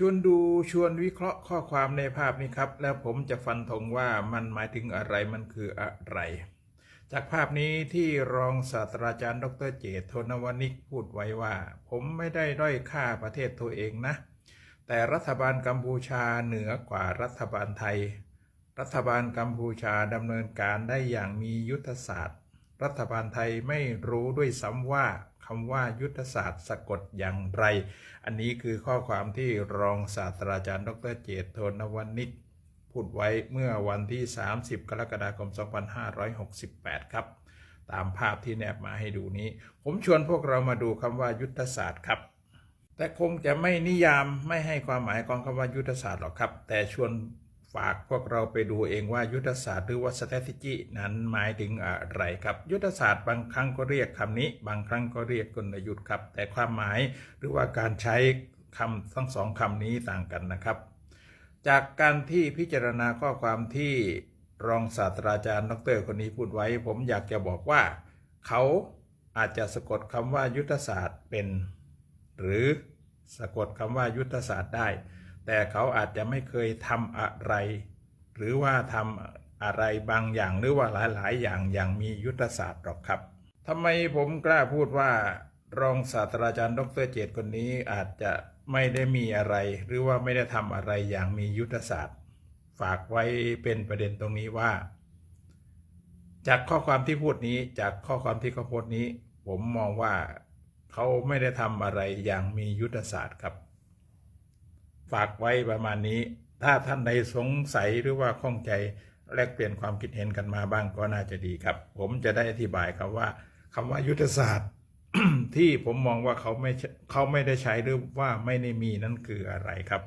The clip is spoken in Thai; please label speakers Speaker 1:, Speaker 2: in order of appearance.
Speaker 1: ชวนดูชวนวิเคราะห์ข้อความในภาพนี้ครับ แล้วผมจะฟันธงว่ามันหมายถึงอะไรมันคืออะไร จากภาพนี้ที่รองศาสตราจารย์ ดรเจตโทนวนิกพูดไว้ว่า ผมไม่ได้ด้อยค่าประเทศตัวเองนะ แต่รัฐบาลกัมพูชาเหนือกว่ารัฐบาลไทย รัฐบาลกัมพูชาดำเนินการได้อย่างมียุทธศาสตร์ รัฐบาลไทยไม่รู้ด้วยซ้ำว่าคำว่ายุทธศาสตร์สะกดอย่างไร อันนี้คือข้อความที่รองศาสตราจารย์ ดรเจตโทนวนิกพูดไว้เมื่อวันที่ 30 กรกฎาคม 2568 ครับ ตามภาพที่แนบมาให้ดูนี้ ผมชวนพวกเรามาดูคำว่ายุทธศาสตร์ครับ แต่คงจะไม่นิยามไม่ให้ความหมายของคำว่ายุทธศาสตร์หรอกครับ แต่ชวน ฝากพวกเราไปดูเองว่ายุทธศาสตร์หรือว่า strategy นั้นหมายถึงอะไรครับ ยุทธศาสตร์บางครั้งก็เรียกคำนี้ บางครั้งก็เรียกกลยุทธ์ครับ แต่ความหมายหรือว่าการใช้คำทั้งสองคำนี้ต่างกันนะครับ จากการที่พิจารณาข้อความที่รองศาสตราจารย์ดรคนนี้พูดไว้ ผมอยากจะบอกว่า เขาอาจจะสะกดคำว่ายุทธศาสตร์เป็น หรือสะกดคำว่ายุทธศาสตร์ได้ แต่เขาอาจจะไม่เคยทำอะไร หรือว่าทำอะไรบางอย่างหรือว่าหลาย ๆ อย่างอย่างมียุทธศาสตร์หรอกครับทำไมผมกล้าพูดว่ารองศาสตราจารย์ดรเจตคนนี้อาจจะไม่ได้มีอะไร หรือว่าไม่ได้ทำอะไรอย่างมียุทธศาสตร์ ฝากไว้เป็นประเด็นตรงนี้ว่า จากข้อความที่พูดนี้จากข้อความที่เขาโพสต์นี้ ผมมองว่าเขาไม่ได้ทำอะไรอย่างมียุทธศาสตร์ครับ ฝากไว้ประมาณนี้ ถ้าท่านใดสงสัยหรือว่าข้องใจแลกเปลี่ยนความคิดเห็นกันมาบ้างก็น่าจะดีครับ ผมจะได้อธิบายครับว่าคำว่ายุทธศาสตร์ที่ผมมองว่าเขาไม่เขาไม่ได้ใช้หรือว่าไม่ได้มีนั่นคืออะไรครับ